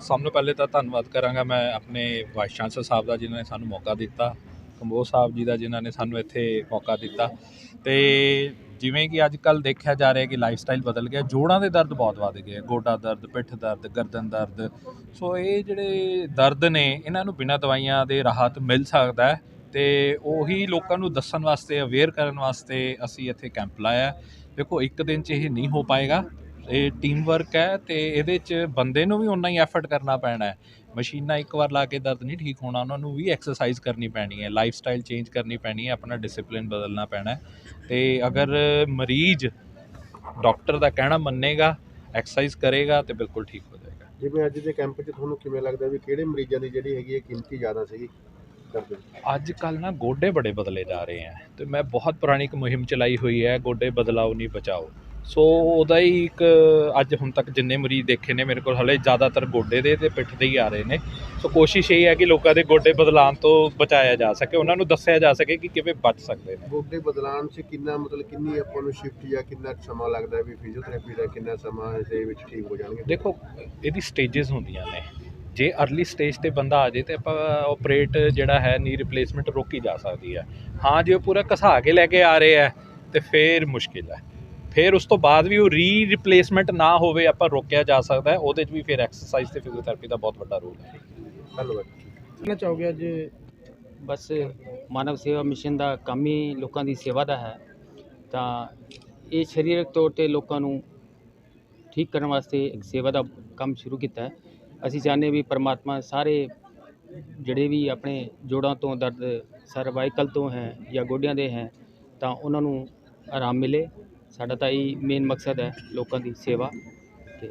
ਸਭ ਤੋਂ ਪਹਿਲੇ ਤਾਂ ਧੰਨਵਾਦ ਕਰਾਂਗਾ ਮੈਂ ਆਪਣੇ ਵਾਈਸ ਚਾਂਸਲਰ ਸਾਹਿਬ ਦਾ ਜਿਨ੍ਹਾਂ ਨੇ ਸਾਨੂੰ ਮੌਕਾ ਦਿੱਤਾ, ਕੰਬੋਜ ਸਾਹਿਬ ਜੀ ਦਾ ਜਿਨ੍ਹਾਂ ਨੇ ਸਾਨੂੰ ਇੱਥੇ ਮੌਕਾ ਦਿੱਤਾ। ਤੇ ਜਿਵੇਂ ਕਿ ਅੱਜ ਕੱਲ ਦੇਖਿਆ ਜਾ ਰਿਹਾ ਕਿ ਲਾਈਫ ਸਟਾਈਲ ਬਦਲ ਗਿਆ, ਜੋੜਾਂ ਦੇ ਦਰਦ ਬਹੁਤ ਵੱਧ ਗਏ ਗੋਡਾ ਦਰਦ, ਪਿੱਠ ਦਰਦ, ਗਰਦਨ ਦਰਦ। ਸੋ ਇਹ ਜਿਹੜੇ ਦਰਦ ਨੇ, ਇਹਨਾਂ ਨੂੰ ਬਿਨਾਂ ਦਵਾਈਆਂ ਦੇ ਰਾਹਤ ਮਿਲ ਸਕਦਾ ਹੈ। ਤੇ ਉਹੀ ਲੋਕਾਂ ਨੂੰ ਦੱਸਣ ਵਾਸਤੇ ਅਵੇਅਰ ਕਰਨ ਵਾਸਤੇ ਅਸੀਂ ਇੱਥੇ ਕੈਂਪ ਲਾਇਆ ਦੇਖੋ, ਇੱਕ ਦਿਨ 'ਚ ਇਹ ਨਹੀਂ ਹੋ ਪਾਏਗਾ। ਇਹ ਟੀਮ ਵਰਕ ਹੈ ਤੇ ਇਹਦੇ 'ਚ ਬੰਦੇ ਨੂੰ ਵੀ ਉਨਾ ਹੀ ਐਫਰਟ ਕਰਨਾ ਪੈਣਾ ਹੈ। ਮਸ਼ੀਨਾਂ ਇੱਕ ਵਾਰ ਲਾ ਕੇ ਦਰਦ ਨਹੀਂ ਠੀਕ ਹੋਣਾ, ਉਹਨਾਂ ਨੂੰ ਵੀ ਐਕਸਰਸਾਈਜ਼ ਕਰਨੀ ਪੈਣੀ ਹੈ। ਲਾਈਫ ਸਟਾਈਲ ਚੇਂਜ ਕਰਨੀ ਪੈਣੀ ਹੈ, ਆਪਣਾ ਡਿਸਪਲਿਨ ਬਦਲਣਾ ਪੈਣਾ ਹੈ। ਤੇ ਅਗਰ ਮਰੀਜ਼ ਡਾਕਟਰ ਦਾ ਕਹਿਣਾ ਮੰਨੇਗਾ ਐਕਸਰਸਾਈਜ਼ ਕਰੇਗਾ ਤੇ ਬਿਲਕੁਲ ਠੀਕ ਹੋ ਜਾਏਗਾ। ਜਿਵੇਂ ਅੱਜ ਦੇ ਕੈਂਪ 'ਚ ਤੁਹਾਨੂੰ ਕਿਵੇਂ ਲੱਗਦਾ ਵੀ ਕਿਹੜੇ ਮਰੀਜ਼ਾਂ ਦੀ ਜਿਹੜੀ ਹੈਗੀ ਹੈ ਕੀਮਤੀ ਜ਼ਿਆਦਾ ਸੀਗੀ? ਅੱਜ ਕੱਲ ਨਾ ਗੋਡੇ ਬੜੇ ਬਦਲੇ ਜਾ ਰਹੇ ਹੈ ਤੇ ਮੈਂ ਬਹੁਤ ਪੁਰਾਣੀ ਇੱਕ ਮੁਹਿੰਮ ਚਲਾਈ ਹੋਈ ਹੈ ਗੋਡੇ ਬਦਲਾਓ ਨਹੀਂ ਬਚਾਓ। ਸੋ ਉਹਦਾ ਹੀ ਇੱਕ ਅੱਜ ਹੁਣ ਤੱਕ ਜਿੰਨੇ ਮਰੀਜ਼ ਦੇਖੇ ਨੇ ਮੇਰੇ ਕੋਲ ਹਲੇ ਜ਼ਿਆਦਾਤਰ ਗੋਡੇ ਦੇ ਤੇ ਪਿੱਠ ਦੇ ਹੀ ਆ ਰਹੇ ਨੇ। ਸੋ ਕੋਸ਼ਿਸ਼ ਇਹ ਹੈ ਕਿ ਲੋਕਾਂ ਦੇ ਗੋਡੇ ਬਦਲਾਉਣ ਤੋਂ ਬਚਾਇਆ ਜਾ ਸਕੇ ਉਹਨਾਂ ਨੂੰ ਦੱਸਿਆ ਜਾ ਸਕੇ ਕਿ ਕਿਵੇਂ ਬਚ ਸਕਦੇ ਨੇ। ਗੋਡੇ ਬਦਲਾਉਣ 'ਚ ਕਿੰਨਾ ਮਤਲਬ ਕਿੰਨੀ ਆਪਾਂ ਨੂੰ ਸ਼ਿਫਟ ਜਾਂ ਕਿੰਨਾ ਸਮਾਂ ਲੱਗਦਾ ਵੀ ਫਿਜ਼ੀਓਥੈਰੇਪੀ ਦਾ ਕਿੰਨਾ ਸਮਾਂ ਦੇ ਵਿੱਚ ਠੀਕ ਹੋ ਜਾਣਗੇ? ਦੇਖੋ ਇਹਦੀ ਸਟੇजेस ਹੁੰਦੀਆਂ ਨੇ। ਜੇ अर्ਲੀ ਸਟੇਜ ਤੇ ਬੰਦਾ ਆ ਜੇ ਤੇ ਆਪਾਂ ਆਪਰੇਟ ਜਿਹੜਾ ਹੈ ਨੀ ਰਿਪਲੇਸਮੈਂਟ ਰੋਕੀ ਜਾ ਸਕਦੀ ਹੈ। ਹਾਂ ਜੇ ਉਹ ਪੂਰਾ ਘਸਾ ਕੇ ਲੈ ਕੇ ਆ ਰਹੇ ਹੈ ਤੇ ਫੇਰ ਮੁਸ਼ਕਿਲ ਹੈ। ਫਿਰ ਉਸ ਤੋਂ ਬਾਅਦ ਵੀ ਉਹ ਰੀ ਰਿਪਲੇਸਮੈਂਟ ਨਾ ਹੋਵੇ ਆਪਾਂ ਰੋਕਿਆ ਜਾ ਸਕਦਾ ਹੈ ਉਹਦੇ 'ਚ ਵੀ ਫਿਰ ਐਕਸਰਸਾਈਜ਼ ਤੇ ਫਿਜ਼ੀਓਥੈਰੇਪੀ ਦਾ ਬਹੁਤ ਵੱਡਾ ਰੋਲ ਹੈ। ਧੰਨਵਾਦ। ਕਹਿਣਾ ਚਾਹੋਗੇ ਅੱਜ? ਬਸ ਮਾਨਵ ਸੇਵਾ ਮਿਸ਼ਨ ਦਾ ਕੰਮ ਹੀ ਲੋਕਾਂ ਦੀ ਸੇਵਾ ਦਾ ਹੈ। ਤਾਂ ਇਹ ਸਰੀਰਕ ਤੌਰ ਤੇ ਲੋਕਾਂ ਨੂੰ ਠੀਕ ਕਰਨ ਵਾਸਤੇ ਇੱਕ ਸੇਵਾ ਦਾ ਕੰਮ ਸ਼ੁਰੂ ਕੀਤਾ ਹੈ। ਅਸੀਂ ਚਾਹੁੰਦੇ ਵੀ ਪਰਮਾਤਮਾ ਸਾਰੇ ਜਿਹੜੇ ਵੀ ਆਪਣੇ ਜੋੜਾਂ ਤੋਂ ਦਰਦ ਸਰਵਾਈਕਲ ਤੋਂ ਹੈ ਜਾਂ ਗੋਡਿਆਂ ਦੇ ਹੈ ਤਾਂ ਉਹਨਾਂ ਨੂੰ ਆਰਾਮ ਮਿਲੇ ਸਾਡਾ ਤਾਂ ਇਹ ਮੇਨ ਮਕਸਦ ਹੈ ਲੋਕਾਂ ਦੀ ਸੇਵਾ ਤੇ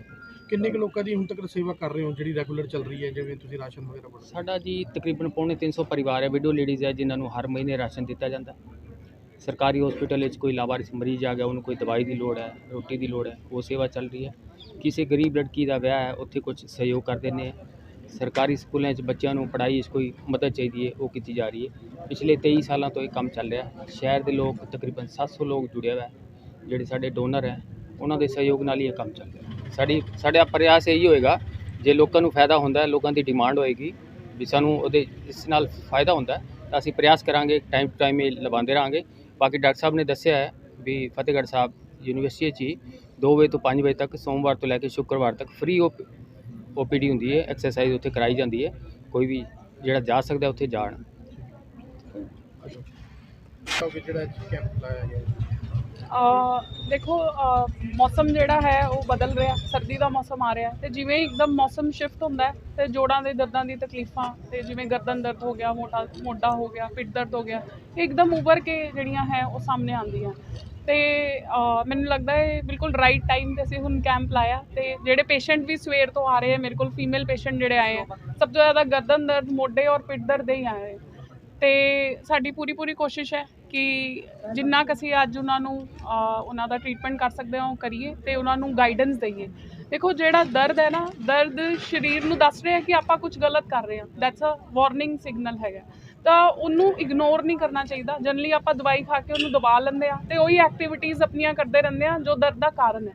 ਕਿੰਨੇ ਕੁ ਲੋਕਾਂ ਦੀ ਹੁਣ ਤੱਕ ਸੇਵਾ ਕਰ ਰਹੇ ਹੋ ਜਿਹੜੀ ਰੈਗੂਲਰ ਚੱਲ ਰਹੀ ਹੈ ਜਿਵੇਂ ਤੁਸੀਂ ਰਾਸ਼ਨ ਵਗੈਰਾ ਸਾਡਾ ਜੀ ਤਕਰੀਬਨ ਪੌਣੇ 300 ਪਰਿਵਾਰ ਹੈ ਵਿਡੋ ਲੇਡੀਜ਼ ਹੈ ਜਿਨ੍ਹਾਂ ਨੂੰ ਹਰ ਮਹੀਨੇ ਰਾਸ਼ਨ ਦਿੱਤਾ ਜਾਂਦਾ। ਸਰਕਾਰੀ ਹਸਪੀਟਲ ਵਿੱਚ ਕੋਈ ਲਾਵਾਰਿਸ ਮਰੀਜ਼ ਆ ਗਿਆ, ਉਹਨੂੰ ਕੋਈ ਦਵਾਈ ਦੀ ਲੋੜ ਹੈ, ਰੋਟੀ ਦੀ ਲੋੜ ਹੈ, ਉਹ ਸੇਵਾ ਚੱਲ ਰਹੀ ਹੈ। ਕਿਸੇ ਗਰੀਬ ਲੜਕੀ ਦਾ ਵਿਆਹ ਹੈ, ਉੱਥੇ ਕੁਝ ਸਹਿਯੋਗ ਕਰਦੇ ਨੇ ਸਰਕਾਰੀ ਸਕੂਲਾਂ 'ਚ ਬੱਚਿਆਂ ਨੂੰ ਪੜ੍ਹਾਈ 'ਚ ਕੋਈ ਮਦਦ ਚਾਹੀਦੀ ਹੈ, ਉਹ ਕੀਤੀ ਜਾ ਰਹੀ ਹੈ। ਪਿਛਲੇ 23 ਸਾਲਾਂ ਤੋਂ ਇਹ ਕੰਮ ਚੱਲ ਰਿਹਾ ਸ਼ਹਿਰ ਦੇ ਲੋਕ ਤਕਰੀਬਨ 700 ਲੋਕ ਜੁੜਿਆ ਹੋਇਆ ਜਿਹੜੇ ਸਾਡੇ ਡੋਨਰ ਹੈ, ਉਹਨਾਂ ਦੇ ਸਹਿਯੋਗ ਨਾਲ ਹੀ ਇਹ ਕੰਮ ਚੱਲ ਰਿਹਾ ਸਾਡੀ, ਸਾਡਾ ਪ੍ਰਯਾਸ ਇਹੀ ਹੋਏਗਾ, ਜੇ ਲੋਕਾਂ ਨੂੰ ਫਾਇਦਾ ਹੁੰਦਾ ਲੋਕਾਂ ਦੀ ਡਿਮਾਂਡ ਹੋਏਗੀ, ਵੀ ਸਾਨੂੰ ਉਹਦੇ, ਇਸ ਨਾਲ ਫਾਇਦਾ ਹੁੰਦਾ ਤਾਂ ਅਸੀਂ ਪ੍ਰਯਾਸ ਕਰਾਂਗੇ ਟਾਈਮ ਟੂ ਟਾਈਮ ਇਹ ਲਵਾਉਂਦੇ ਰਹਾਂਗੇ। ਬਾਕੀ ਡਾਕਟਰ ਸਾਹਿਬ ਨੇ ਦੱਸਿਆ ਹੈ ਵੀ ਫਤਿਹਗੜ੍ਹ ਸਾਹਿਬ ਯੂਨੀਵਰਸਿਟੀ 'ਚ ਹੀ 2 ਵਜੇ ਤੋਂ 5 ਵਜੇ ਤੱਕ ਸੋਮਵਾਰ ਤੋਂ ਲੈ ਕੇ ਸ਼ੁੱਕਰਵਾਰ ਤੱਕ ਫ੍ਰੀ ਓਪੀਡੀ ਹੁੰਦੀ ਹੈ ਐਕਸਰਸਾਈਜ਼ ਉੱਥੇ ਕਰਾਈ ਜਾਂਦੀ ਹੈ ਕੋਈ ਵੀ ਜਿਹੜਾ ਜਾ ਸਕਦਾ ਉੱਥੇ ਜਾਣ ਚਾਹੋਗੇ ਜਿਹੜਾ ਕੈਂਪ ਲਾਇਆ ਗਿਆ ਦੇਖੋ ਮੌਸਮ ਜਿਹੜਾ ਹੈ, ਉਹ ਬਦਲ ਰਿਹਾ, ਸਰਦੀ ਦਾ ਮੌਸਮ ਆ ਰਿਹਾ ਤੇ ਜਿਵੇਂ ਹੀ ਇੱਕਦਮ ਮੌਸਮ ਸ਼ਿਫਟ ਹੁੰਦਾ ਹੈ, ਤੇ ਜੋੜਾਂ ਦੇ ਦਰਦਾਂ ਦੀ ਤਕਲੀਫਾਂ, ਤੇ ਜਿਵੇਂ ਗਰਦਨ ਦਰਦ ਹੋ ਗਿਆ, ਮੋਟਾ, ਮੋਢਾ ਹੋ ਗਿਆ, ਪਿੱਠ ਦਰਦ ਹੋ ਗਿਆ, ਇਹ ਇੱਕਦਮ ਉੱਭਰ ਕੇ ਜਿਹੜੀਆਂ ਹੈ, ਉਹ ਸਾਹਮਣੇ ਆਉਂਦੀਆਂ ਤੇ ਮੈਨੂੰ ਲੱਗਦਾ ਹੈ ਬਿਲਕੁਲ ਰਾਈਟ ਟਾਈਮ ਤੇ ਅਸੀਂ ਹੁਣ ਕੈਂਪ ਲਾਇਆ ਤੇ ਜਿਹੜੇ ਪੇਸ਼ੈਂਟ ਵੀ ਸਵੇਰ ਤੋਂ ਆ ਰਹੇ ਹੈ, ਮੇਰੇ ਕੋਲ ਫੀਮੇਲ ਪੇਸ਼ੈਂਟ ਜਿਹੜੇ ਆਏ ਹੈ, ਸਭ ਤੋਂ ਜ਼ਿਆਦਾ ਗਰਦਨ ਦਰਦ, ਮੋਢੇ ਔਰ ਪਿੱਠ ਦਰਦ ਦੇ ਹੀ ਆਏ ਹੈ। ਤੇ ਸਾਡੀ ਪੂਰੀ ਪੂਰੀ ਕੋਸ਼ਿਸ਼ ਹੈ ਕਿ ਜਿੰਨਾ ਕੁ ਅਸੀਂ ਅੱਜ ਉਹਨਾਂ ਨੂੰ ਉਹਨਾਂ ਦਾ ਟ੍ਰੀਟਮੈਂਟ ਕਰ ਸਕਦੇ ਹਾਂ, ਉਹ ਕਰੀਏ ਤੇ ਉਹਨਾਂ ਨੂੰ ਗਾਈਡੈਂਸ ਦਈਏ। ਦੇਖੋ, ਜਿਹੜਾ ਦਰਦ ਹੈ ਨਾ, ਦਰਦ ਸਰੀਰ ਨੂੰ ਦੱਸ ਰਿਹਾ ਕਿ ਆਪਾਂ ਕੁਝ ਗਲਤ ਕਰ ਰਹੇ ਹਾਂ। ਦੈਟਸ ਅ ਵਾਰਨਿੰਗ ਸਿਗਨਲ ਹੈਗਾ। ਤਾਂ ਉਹਨੂੰ ਇਗਨੋਰ ਨਹੀਂ ਕਰਨਾ ਚਾਹੀਦਾ। ਜਨਰਲੀ ਆਪਾਂ ਦਵਾਈ ਖਾ ਕੇ ਉਹਨੂੰ ਦਬਾ ਲੈਂਦੇ ਆ ਤੇ ਉਹੀ ਐਕਟੀਵਿਟੀਜ਼ ਆਪਣੀਆਂ ਕਰਦੇ ਰਹਿੰਦੇ ਆ ਜੋ ਦਰਦ ਦਾ ਕਾਰਨ ਹੈ।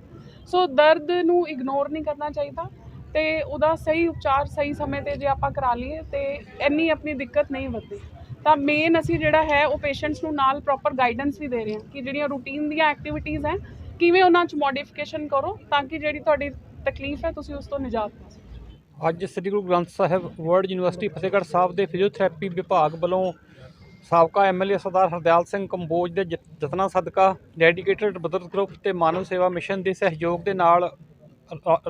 ਸੋ ਦਰਦ ਨੂੰ ਇਗਨੋਰ ਨਹੀਂ ਕਰਨਾ ਚਾਹੀਦਾ ਤੇ ਉਹਦਾ ਸਹੀ ਉਪਚਾਰ ਸਹੀ ਸਮੇਂ ਤੇ ਜੇ ਆਪਾਂ ਕਰਾ ਲਈਏ ਤੇ ਇੰਨੀ ਆਪਣੀ ਦਿੱਕਤ ਨਹੀਂ ਵੱਧਦੀ। ਤਾਂ ਮੇਨ ਅਸੀਂ ਜਿਹੜਾ ਹੈ ਉਹ ਪੇਸ਼ੈਂਟਸ ਨੂੰ ਨਾਲ ਪ੍ਰੋਪਰ ਗਾਈਡੈਂਸ ਵੀ ਦੇ ਰਹੇ ਹਾਂ ਕਿ ਜਿਹੜੀਆਂ ਰੂਟੀਨ ਦੀਆਂ ਐਕਟੀਵਿਟੀਜ਼ ਹੈ, ਕਿਵੇਂ ਉਹਨਾਂ 'ਚ ਮੋਡੀਫਿਕੇਸ਼ਨ ਕਰੋ ਤਾਂ ਕਿ ਜਿਹੜੀ ਤੁਹਾਡੀ ਤਕਲੀਫ ਹੈ ਤੁਸੀਂ ਉਸ ਤੋਂ ਨਿਜਾਤ ਪਾ ਸਕੋ। ਅੱਜ ਸ੍ਰੀ ਗੁਰੂ ਗ੍ਰੰਥ ਸਾਹਿਬ ਵਰਲਡ ਯੂਨੀਵਰਸਿਟੀ ਫਤਿਹਗੜ੍ਹ ਸਾਹਿਬ ਦੇ ਫਿਜ਼ੀਓਥੈਰੇਪੀ ਵਿਭਾਗ ਵੱਲੋਂ ਸਾਬਕਾ ਐਮਐਲਏ ਸਰਦਾਰ ਹਰਦਿਆਲ ਸਿੰਘ ਕੰਬੋਜ ਦੇ ਜਤਨਾ ਸਦਕਾ ਡੈਡੀਕੇਟਡ ਬਦਰਤ ਗਰੁੱਪ ਤੇ ਮਾਨਵ ਸੇਵਾ ਮਿਸ਼ਨ ਦੇ ਸਹਿਯੋਗ ਦੇ ਨਾਲ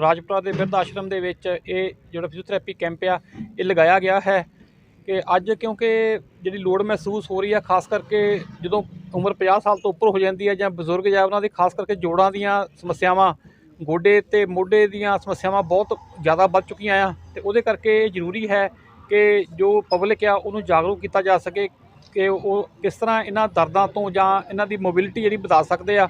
ਰਾਜਪੁਰਾ ਦੇ ਬਿਰਧ ਆਸ਼ਰਮ ਦੇ ਵਿੱਚ ਇਹ ਜਿਹੜਾ ਫਿਜ਼ੀਓਥੈਰੇਪੀ ਕੈਂਪ ਆ, ਇਹ ਲਗਾਇਆ ਗਿਆ ਹੈ। ਕਿ ਅੱਜ ਕਿਉਂਕਿ ਜਿਹੜੀ ਲੋੜ ਮਹਿਸੂਸ ਹੋ ਰਹੀ ਆ, ਖਾਸ ਕਰਕੇ ਜਦੋਂ ਉਮਰ 50 ਸਾਲ ਤੋਂ ਉੱਪਰ ਹੋ ਜਾਂਦੀ ਹੈ ਜਾਂ ਬਜ਼ੁਰਗ ਜਾਂ ਉਹਨਾਂ ਦੀ, ਖਾਸ ਕਰਕੇ ਜੋੜਾਂ ਦੀਆਂ ਸਮੱਸਿਆਵਾਂ, ਗੋਡੇ ਤੇ ਮੋਢੇ ਦੀਆਂ ਸਮੱਸਿਆਵਾਂ ਬਹੁਤ ਜ਼ਿਆਦਾ ਵੱਧ ਚੁੱਕੀਆਂ ਆ ਤੇ ਉਹਦੇ ਕਰਕੇ ਇਹ ਜ਼ਰੂਰੀ ਹੈ ਕਿ ਜੋ ਪਬਲਿਕ ਆ ਉਹਨੂੰ ਜਾਗਰੂਕ ਕੀਤਾ ਜਾ ਸਕੇ ਕਿ ਉਹ ਕਿਸ ਤਰ੍ਹਾਂ ਇਹਨਾਂ ਦਰਦਾਂ ਤੋਂ ਜਾਂ ਇਹਨਾਂ ਦੀ ਮੋਬਿਲਿਟੀ ਜਿਹੜੀ ਵਧਾ ਸਕਦੇ ਆ।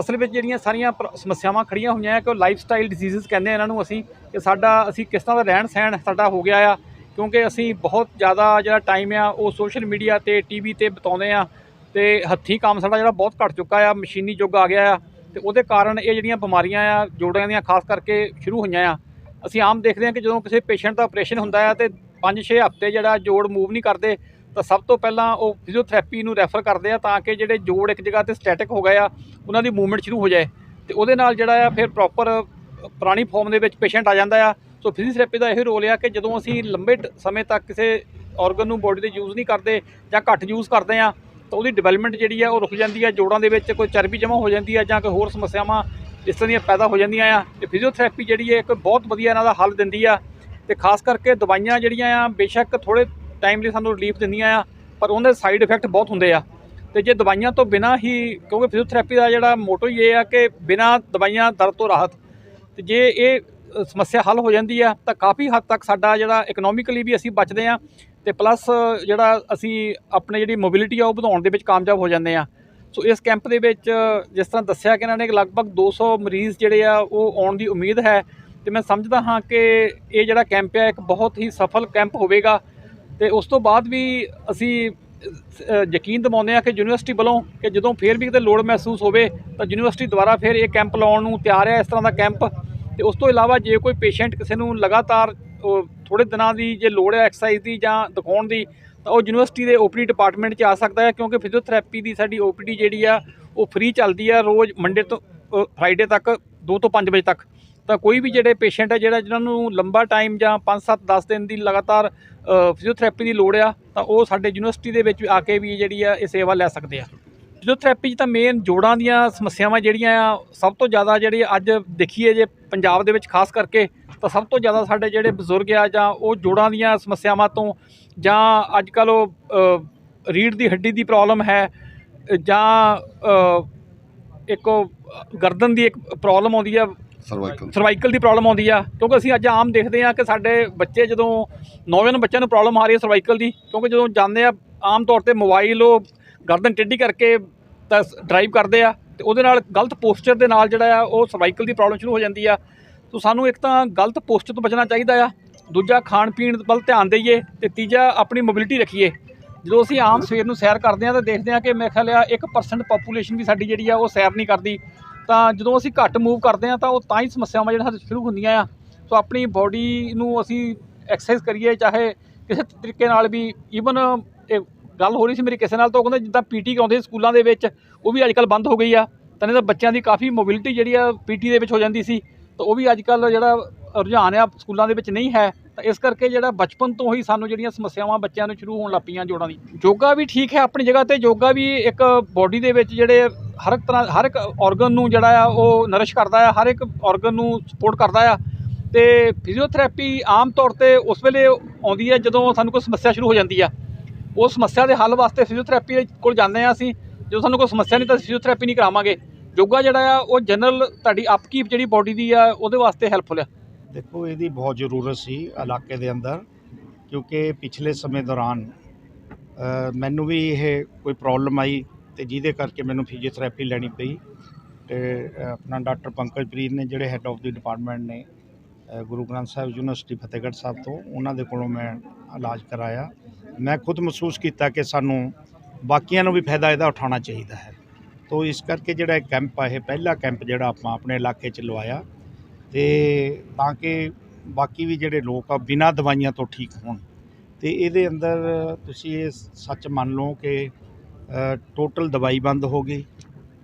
ਅਸਲ ਵਿੱਚ ਜਿਹੜੀਆਂ ਸਾਰੀਆਂ ਪ੍ਰ- ਸਮੱਸਿਆਵਾਂ ਖੜੀਆਂ ਹੋਈਆਂ ਆ ਕਿ ਉਹ ਲਾਈਫ ਸਟਾਈਲ ਡਿਜ਼ੀਜ਼ਸ ਕਹਿੰਦੇ ਇਹਨਾਂ ਨੂੰ ਅਸੀਂ ਕਿ ਸਾਡਾ, ਅਸੀਂ ਕਿਸ ਤਰ੍ਹਾਂ ਦਾ ਰਹਿਣ ਸਹਿਣ ਸਾਡਾ ਹੋ ਗਿਆ ਆ ਕਿਉਂਕਿ ਅਸੀਂ ਬਹੁਤ ਜ਼ਿਆਦਾ ਜਿਹੜਾ ਟਾਈਮ ਆ, ਉਹ ਸੋਸ਼ਲ ਮੀਡੀਆ ਤੇ ਟੀਵੀ ਤੇ ਬਿਤਾਉਂਦੇ ਆ ਤੇ ਹੱਥੀਂ ਕੰਮ ਸਾਡਾ ਜਿਹੜਾ ਬਹੁਤ ਘਟ ਚੁੱਕਾ ਆ, ਮਸ਼ੀਨੀ ਯੁੱਗ ਆ ਗਿਆ ਆ ਤੇ ਉਹਦੇ ਕਾਰਨ ਇਹ ਜਿਹੜੀਆਂ ਬਿਮਾਰੀਆਂ ਆ, ਜੋੜਾਂ ਦੀਆਂ ਖਾਸ ਕਰਕੇ ਸ਼ੁਰੂ ਹੋਈਆਂ ਆ। ਅਸੀਂ ਆਮ ਦੇਖਦੇ ਹਾਂ ਕਿ ਜਦੋਂ ਕਿਸੇ ਪੇਸ਼ੈਂਟ ਦਾ ਆਪਰੇਸ਼ਨ ਹੁੰਦਾ ਆ ਤੇ 5-6 ਹਫ਼ਤੇ ਜਿਹੜਾ ਜੋੜ ਮੂਵ ਨਹੀਂ ਕਰਦੇ, ਤਾਂ ਸਭ ਤੋਂ ਪਹਿਲਾਂ ਉਹ ਫਿਜ਼ੀਓਥੈਰੇਪੀ ਨੂੰ ਰੈਫਰ ਕਰਦੇ ਆ ਤਾਂ ਕਿ ਜਿਹੜੇ ਜੋੜ ਇੱਕ ਜਗ੍ਹਾ ਤੇ ਸਟੈਟਿਕ ਹੋ ਗਏ ਆ, ਉਹਨਾਂ ਦੀ ਮੂਵਮੈਂਟ ਸ਼ੁਰੂ ਹੋ ਜਾਏ। ਤੇ ਉਹਦੇ ਨਾਲ ਜਿਹੜਾ ਆ ਫਿਰ ਪ੍ਰੋਪਰ ਪੁਰਾਣੀ ਫਾਰਮ ਦੇ ਵਿੱਚ ਪੇਸ਼ੈਂਟ ਆ ਜਾਂਦਾ ਆ ਸੋ ਫਿਜ਼ੀਓਥੈਰੇਪੀ ਦਾ ਇਹ ਰੋਲ ਆ ਕਿ ਜਦੋਂ ਅਸੀਂ ਲੰਬੇ ਸਮੇਂ ਤੱਕ ਕਿਸੇ ਆਰਗਨ ਨੂੰ ਬੋਡੀ ਦੇ ਯੂਜ਼ ਨਹੀਂ ਕਰਦੇ ਜਾਂ ਘੱਟ ਯੂਜ਼ ਕਰਦੇ ਆ ਤਾਂ ਉਹਦੀ ਡਿਵੈਲਪਮੈਂਟ ਜਿਹੜੀ ਆ ਉਹ ਰੁਕ ਜਾਂਦੀ ਆ, ਜੋੜਾਂ ਦੇ ਵਿੱਚ ਕੋਈ ਚਰਬੀ ਜਮ੍ਹਾਂ ਹੋ ਜਾਂਦੀ ਆ ਜਾਂ ਕੋਈ ਹੋਰ ਸਮੱਸਿਆਵਾਂ ਇਸ ਤਰ੍ਹਾਂ ਦੀਆਂ ਪੈਦਾ ਹੋ ਜਾਂਦੀਆਂ ਆ। ਤੇ ਫਿਜ਼ੀਓਥੈਰੇਪੀ ਜਿਹੜੀ ਹੈ ਇੱਕ ਬਹੁਤ ਵਧੀਆ ਇਹਨਾਂ ਦਾ ਹੱਲ ਦਿੰਦੀ ਆ ਤੇ ਖਾਸ ਕਰਕੇ ਦਵਾਈਆਂ ਜਿਹੜੀਆਂ ਆ, ਬੇਸ਼ੱਕ ਥੋੜੇ ਟਾਈਮ ਲਈ ਸਾਨੂੰ ਰਿਲੀਫ ਦਿੰਦੀਆਂ ਆ, ਪਰ ਉਹਦੇ ਸਾਈਡ ਇਫੈਕਟ ਬਹੁਤ ਹੁੰਦੇ ਆ। ਤੇ ਜੇ ਦਵਾਈਆਂ ਤੋਂ ਬਿਨਾ ਹੀ, ਕਿਉਂਕਿ ਫਿਜ਼ੀਓਥੈਰੇਪੀ ਦਾ ਜਿਹੜਾ ਮੋਟੋ ਇਹ ਆ ਕਿ ਬਿਨਾ ਦਵਾਈਆਂ, ਦਰਦ ਤੋਂ ਰਾਹਤ। ਤੇ ਜੇ ਇਹ ਸਮੱਸਿਆ ਹੱਲ ਹੋ ਜਾਂਦੀ ਆ, ਤਾਂ ਕਾਫੀ ਹੱਦ ਤੱਕ ਸਾਡਾ ਜਿਹੜਾ ਇਕਨੋਮਿਕਲੀ ਵੀ ਅਸੀਂ ਬਚਦੇ ਆ ਤੇ ਪਲੱਸ ਜਿਹੜਾ ਅਸੀਂ ਆਪਣੇ ਜਿਹੜੀ ਮੋਬਿਲਿਟੀ ਆ ਉਹ ਵਧਾਉਣ ਦੇ ਵਿੱਚ ਕਾਮਯਾਬ ਹੋ ਜਾਂਦੇ ਆ। ਸੋ ਇਸ ਕੈਂਪ ਦੇ ਵਿੱਚ ਜਿਸ ਤਰ੍ਹਾਂ ਦੱਸਿਆ ਕਿ ਇਹਨਾਂ ਨੇ ਲਗਭਗ 200 ਮਰੀਜ਼ ਜਿਹੜੇ ਆ ਉਹ ਆਉਣ ਦੀ ਉਮੀਦ ਹੈ, ਤੇ ਮੈਂ ਸਮਝਦਾ ਹਾਂ ਕਿ ਇਹ ਜਿਹੜਾ ਕੈਂਪ ਹੈ ਇੱਕ ਬਹੁਤ ਹੀ ਸਫਲ ਕੈਂਪ ਹੋਵੇਗਾ। ਤੇ ਉਸ ਤੋਂ ਬਾਅਦ ਵੀ ਅਸੀਂ ਯਕੀਨ ਦਿਵਾਉਂਦੇ ਆ ਕਿ ਯੂਨੀਵਰਸਿਟੀ ਵੱਲੋਂ ਕਿ ਜਦੋਂ ਫੇਰ ਵੀ ਕਿਤੇ ਲੋੜ ਮਹਿਸੂਸ ਹੋਵੇ, ਤਾਂ ਯੂਨੀਵਰਸਿਟੀ ਦੁਆਰਾ ਫਿਰ ਇਹ ਕੈਂਪ ਲਾਉਣ ਨੂੰ ਤਿਆਰ ਹੈ ਇਸ ਤਰ੍ਹਾਂ ਦਾ ਕੈਂਪ ਤੇ ਉਸ ਤੋਂ ਇਲਾਵਾ ਜੇ ਕੋਈ ਪੇਸ਼ੈਂਟ ਕਿਸੇ ਨੂੰ ਲਗਾਤਾਰ ਥੋੜੇ ਦਿਨਾਂ ਦੀ ਜੇ ਲੋੜ ਹੈ ਐਕਸਰਸਾਈਜ਼ ਦੀ ਜਾਂ ਦਿਖਾਉਣ ਦੀ, ਤਾਂ ਉਹ ਯੂਨੀਵਰਸਿਟੀ ਦੇ ਓਪੀਡੀ ਡਿਪਾਰਟਮੈਂਟ 'ਚ ਆ ਸਕਦਾ ਹੈ ਕਿਉਂਕਿ ਫਿਜ਼ੀਓਥੈਰੇਪੀ ਦੀ ਸਾਡੀ ਓਪੀਡੀ ਜਿਹੜੀ ਆ, ਉਹ ਫ੍ਰੀ ਚੱਲਦੀ ਆ ਰੋਜ਼ ਮੰਡੇ ਤੋਂ ਫਰਾਈਡੇ ਤੱਕ 2 ਤੋਂ 5 ਵਜੇ ਤੱਕ। ਤਾਂ ਕੋਈ ਵੀ ਜਿਹੜੇ ਪੇਸ਼ੈਂਟ ਹੈ ਜਿਹੜਾ ਜਿਨ੍ਹਾਂ ਨੂੰ ਲੰਬਾ ਟਾਈਮ ਜਾਂ 5 7 10 ਦਿਨ ਦੀ ਲਗਾਤਾਰ ਫਿਜ਼ੀਓਥੈਰੇਪੀ ਦੀ ਲੋੜ ਆ, ਤਾਂ ਉਹ ਸਾਡੇ ਯੂਨੀਵਰਸਿਟੀ ਦੇ ਵਿੱਚ ਆ ਕੇ ਵੀ ਜਿਹੜੀ ਆ ਇਹ ਸੇਵਾ ਲੈ ਸਕਦੇ ਆ। ਫਿਜ਼ੀਓਥੈਰੇਪੀ 'ਚ ਤਾਂ ਮੇਨ ਜੋੜਾਂ ਦੀਆਂ ਸਮੱਸਿਆਵਾਂ ਜਿਹੜੀਆਂ ਆ ਸਭ ਤੋਂ ਜ਼ਿਆਦਾ ਜਿਹੜੀ ਅੱਜ ਦੇਖੀਏ ਜੇ ਪੰਜਾਬ ਦੇ ਵਿੱਚ ਖਾਸ ਕਰਕੇ ਤਾਂ ਸਭ ਤੋਂ ਜ਼ਿਆਦਾ ਸਾਡੇ ਜਿਹੜੇ ਬਜ਼ੁਰਗ ਆ ਜਾਂ ਉਹ ਜੋੜਾਂ ਦੀਆਂ ਸਮੱਸਿਆਵਾਂ ਤੋਂ ਜਾਂ ਅੱਜ ਕੱਲ੍ਹ ਉਹ ਰੀੜ੍ਹ ਦੀ ਹੱਡੀ ਦੀ ਪ੍ਰੋਬਲਮ ਹੈ ਜਾਂ ਇੱਕ ਗਰਦਨ ਦੀ ਇੱਕ ਪ੍ਰੋਬਲਮ ਆਉਂਦੀ ਆ ਸਰਵਾਈਕਲ ਸਰਵਾਈਕਲ ਦੀ ਪ੍ਰੋਬਲਮ ਆਉਂਦੀ ਆ ਕਿਉਂਕਿ ਅਸੀਂ ਅੱਜ ਆਮ ਦੇਖਦੇ ਆ ਕਿ ਸਾਡੇ ਬੱਚੇ ਜਦੋਂ ਨੌਜਵਾਨ ਬੱਚਿਆਂ ਨੂੰ ਪ੍ਰੋਬਲਮ ਆ ਰਹੀ ਹੈ ਸਰਵਾਈਕਲ ਦੀ ਕਿਉਂਕਿ ਜਦੋਂ ਜਾਂਦੇ ਆ ਆਮ ਤੌਰ ਤੇ ਮੋਬਾਈਲ ਉਹ ਗਰਦਨ ਟੇਢੀ ਕਰਕੇ ਤਾਂ ਡਰਾਈਵ ਕਰਦੇ ਆ ਤੇ ਉਹਦੇ ਨਾਲ ਗਲਤ ਪੋਸਚਰ ਦੇ ਨਾਲ ਜਿਹੜਾ ਆ ਉਹ ਸਰਵਾਈਕਲ ਦੀ ਪ੍ਰੋਬਲਮ ਸ਼ੁਰੂ ਹੋ ਜਾਂਦੀ ਆ। ਸੋ ਸਾਨੂੰ ਇੱਕ ਤਾਂ ਗਲਤ ਪੋਸਚਰ ਤੋਂ ਬਚਣਾ ਚਾਹੀਦਾ ਆ। ਦੂਜਾ, ਖਾਣ ਪੀਣ ਵੱਲ ਧਿਆਨ ਦੇਈਏ ਤੇ ਤੀਜਾ, ਆਪਣੀ ਮੋਬਿਲਿਟੀ ਰੱਖੀਏ। ਜਦੋਂ ਅਸੀਂ ਆਮ ਸਵੇਰ ਨੂੰ ਸੈਰ ਕਰਦੇ ਆ ਤਾਂ ਦੇਖਦੇ ਆ ਕਿ ਮੇਰੇ ਖਿਆਲ ਆ 1% ਪਾਪੂਲੇਸ਼ਨ ਵੀ ਸਾਡੀ ਜਿਹੜੀ ਆ ਉਹ ਸੈਰ ਨਹੀਂ ਕਰਦੀ। ਤਾਂ ਜਦੋਂ ਅਸੀਂ ਘੱਟ ਮੂਵ ਕਰਦੇ ਆ ਤਾਂ ਉਹ ਤਾਂ ਹੀ ਸਮੱਸਿਆਵਾਂ ਜਿਹੜੀਆਂ ਸਾਡੇ ਸ਼ੁਰੂ ਹੁੰਦੀਆਂ ਆ। ਸੋ ਆਪਣੀ ਬਾਡੀ ਨੂੰ ਅਸੀਂ ਐਕਸਰਸਾਈਜ਼ ਕਰੀਏ, ਚਾਹੇ ਕਿਸੇ ਤਰੀਕੇ ਨਾਲ ਵੀ ਈਵਨ ਗੱਲ ਹੋ ਰਹੀ ਸੀ ਮੇਰੀ ਕਿਸੇ ਨਾਲ ਤਾਂ ਉਹ ਕਹਿੰਦੇ ਜਿੱਦਾਂ ਪੀਟੀ ਕਰਾਉਂਦੇ ਸੀ ਸਕੂਲਾਂ ਦੇ ਵਿੱਚ, ਉਹ ਵੀ ਅੱਜ ਕੱਲ੍ਹ ਬੰਦ ਹੋ ਗਈ ਆ। ਤਾਂ ਨਹੀਂ ਤਾਂ ਬੱਚਿਆਂ ਦੀ ਕਾਫੀ ਮੋਬਿਲਿਟੀ ਜਿਹੜੀ ਆ ਪੀਟੀ ਦੇ ਵਿੱਚ ਹੋ ਜਾਂਦੀ ਸੀ। ਤਾਂ ਉਹ ਵੀ ਅੱਜ ਕੱਲ੍ਹ ਜਿਹੜਾ ਰੁਝਾਨ ਆ ਸਕੂਲਾਂ ਦੇ ਵਿੱਚ ਨਹੀਂ ਹੈ। ਤਾਂ ਇਸ ਕਰਕੇ ਜਿਹੜਾ ਬਚਪਨ ਤੋਂ ਹੀ ਸਾਨੂੰ ਜਿਹੜੀਆਂ ਸਮੱਸਿਆਵਾਂ ਬੱਚਿਆਂ ਨੂੰ ਸ਼ੁਰੂ ਹੋਣ ਲੱਗ ਪਈਆਂ ਜੋੜਾਂ ਦੀ। ਯੋਗਾ ਵੀ ਠੀਕ ਹੈ ਆਪਣੀ ਜਗ੍ਹਾ ਤੇ, ਯੋਗਾ ਵੀ ਇੱਕ ਬਾਡੀ ਦੇ ਵਿੱਚ ਜਿਹੜੇ ਹਰ ਇੱਕ ਤਰ੍ਹਾਂ, ਹਰ ਇੱਕ ਆਰਗਨ ਨੂੰ ਜਿਹੜਾ ਆ ਉਹ ਨਰਿਸ਼ ਕਰਦਾ ਆ, ਹਰ ਇੱਕ ਆਰਗਨ ਨੂੰ ਸਪੋਰਟ ਕਰਦਾ ਆ। ਤੇ ਫਿਜ਼ੀਓਥੈਰੇਪੀ ਆਮ ਤੌਰ ਤੇ ਉਸ ਵੇਲੇ ਆਉਂਦੀ ਹੈ ਜਦੋਂ ਸਾਨੂੰ ਕੋਈ ਸਮੱਸਿਆ ਸ਼ੁਰੂ ਹੋ ਜਾਂਦੀ ਆ। ਉਹ ਸਮੱਸਿਆ ਦੇ ਹੱਲ ਵਾਸਤੇ ਫਿਜ਼ੀਓਥੈਰੇਪੀ ਕੋਲ ਜਾਂਦੇ ਆ ਅਸੀਂ। ਜਦੋਂ ਸਾਨੂੰ ਕੋਈ ਸਮੱਸਿਆ ਨਹੀਂ ਤਾਂ ਫਿਜ਼ੀਓਥੈਰੇਪੀ ਨਹੀਂ ਕਰਾਵਾਂਗੇ। ਯੋਗਾ ਜਿਹੜਾ ਆ, ਉਹ ਜਨਰਲ ਤੁਹਾਡੀ ਅਪਕੀਪ ਜਿਹੜੀ ਬਾਡੀ ਦੀ ਆ, ਉਹਦੇ ਵਾਸਤੇ ਹੈਲਪਫੁਲ ਆ। ਦੇਖੋ, ਇਹਦੀ ਬਹੁਤ ਜ਼ਰੂਰਤ ਸੀ ਇਲਾਕੇ ਦੇ ਅੰਦਰ, ਕਿਉਂਕਿ ਪਿਛਲੇ ਸਮੇਂ ਦੌਰਾਨ ਮੈਨੂੰ ਵੀ ਇਹ ਕੋਈ ਪ੍ਰੋਬਲਮ ਆਈ ਤੇ ਜਿਹਦੇ ਕਰਕੇ ਮੈਨੂੰ ਫਿਜ਼ੀਓਥੈਰੇਪੀ ਲੈਣੀ ਪਈ ਤੇ ਆਪਣਾ ਡਾਕਟਰ ਪੰਕਜ ਪ੍ਰੀਤ ਨੇ, ਜਿਹੜੇ ਹੈੱਡ ਆਫ ਦੀ ਡਿਪਾਰਟਮੈਂਟ ਨੇ ਗੁਰੂ ਗ੍ਰੰਥ ਸਾਹਿਬ ਯੂਨੀਵਰਸਿਟੀ ਫਤਿਹਗੜ੍ਹ ਸਾਹਿਬ ਤੋਂ, ਉਹਨਾਂ ਦੇ ਕੋਲੋਂ ਮੈਂ ਇਲਾਜ ਕਰਾਇਆ। ਮੈਂ ਖੁਦ ਮਹਿਸੂਸ ਕੀਤਾ ਕਿ ਸਾਨੂੰ ਬਾਕੀਆਂ ਨੂੰ ਵੀ ਫਾਇਦਾ ਇਹਦਾ ਉਠਾਉਣਾ ਚਾਹੀਦਾ ਹੈ। ਤੋ ਇਸ ਕਰਕੇ ਜਿਹੜਾ ਇਹ ਕੈਂਪ ਆ, ਇਹ ਪਹਿਲਾ ਕੈਂਪ ਜਿਹੜਾ ਆਪਾਂ ਆਪਣੇ ਇਲਾਕੇ 'ਚ ਲਵਾਇਆ। ਤੇ ਤਾਂ ਕਿ ਬਾਕੀ ਵੀ ਜਿਹੜੇ ਲੋਕ ਆ, ਬਿਨਾਂ ਦਵਾਈਆਂ ਤੋਂ ਠੀਕ ਹੋਣ। ਤੇ ਇਹਦੇ ਅੰਦਰ ਤੁਸੀਂ ਇਹ ਸੱਚ ਮੰਨ ਲਓ ਕਿ ਟੋਟਲ ਦਵਾਈ ਬੰਦ ਹੋ ਗਈ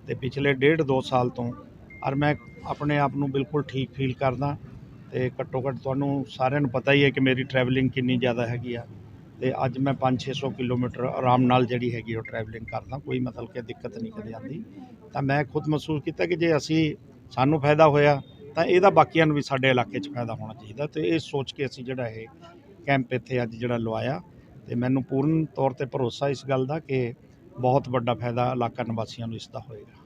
ਤੇ ਪਿਛਲੇ ਡੇਢ ਦੋ ਸਾਲ ਤੋਂ, ਔਰ ਮੈਂ ਆਪਣੇ ਆਪ ਨੂੰ ਬਿਲਕੁਲ ਠੀਕ ਫੀਲ ਕਰਦਾ। ਅਤੇ ਘੱਟੋ ਘੱਟ ਤੁਹਾਨੂੰ ਸਾਰਿਆਂ ਨੂੰ ਪਤਾ ਹੀ ਹੈ ਕਿ ਮੇਰੀ ਟਰੈਵਲਿੰਗ ਕਿੰਨੀ ਜ਼ਿਆਦਾ ਹੈਗੀ ਆ। ਅਤੇ ਅੱਜ ਮੈਂ 5-600 ਕਿਲੋਮੀਟਰ ਆਰਾਮ ਨਾਲ ਜਿਹੜੀ ਹੈਗੀ ਉਹ ਟਰੈਵਲਿੰਗ ਕਰਦਾ, ਕੋਈ ਮਤਲਬ ਕਿ ਦਿੱਕਤ ਨਹੀਂ ਕਦੇ ਆਉਂਦੀ। ਤਾਂ ਮੈਂ ਖੁਦ ਮਹਿਸੂਸ ਕੀਤਾ ਕਿ ਜੇ ਅਸੀਂ, ਸਾਨੂੰ ਫਾਇਦਾ ਹੋਇਆ, ਤਾਂ ਇਹਦਾ ਬਾਕੀਆਂ ਨੂੰ ਵੀ ਸਾਡੇ ਇਲਾਕੇ 'ਚ ਫਾਇਦਾ ਹੋਣਾ ਚਾਹੀਦਾ। ਤੇ ਇਹ ਸੋਚ ਕੇ ਅਸੀਂ ਜਿਹੜਾ ਇਹ ਕੈਂਪ ਇੱਥੇ ਅੱਜ ਜਿਹੜਾ ਲਵਾਇਆ, ਤੇ ਮੈਨੂੰ ਪੂਰਨ ਤੌਰ ਤੇ ਭਰੋਸਾ ਇਸ ਗੱਲ ਦਾ ਕਿ ਬਹੁਤ ਵੱਡਾ ਫਾਇਦਾ ਇਲਾਕਾ ਨਿਵਾਸੀਆਂ ਨੂੰ ਇਸ ਦਾ ਹੋਏਗਾ।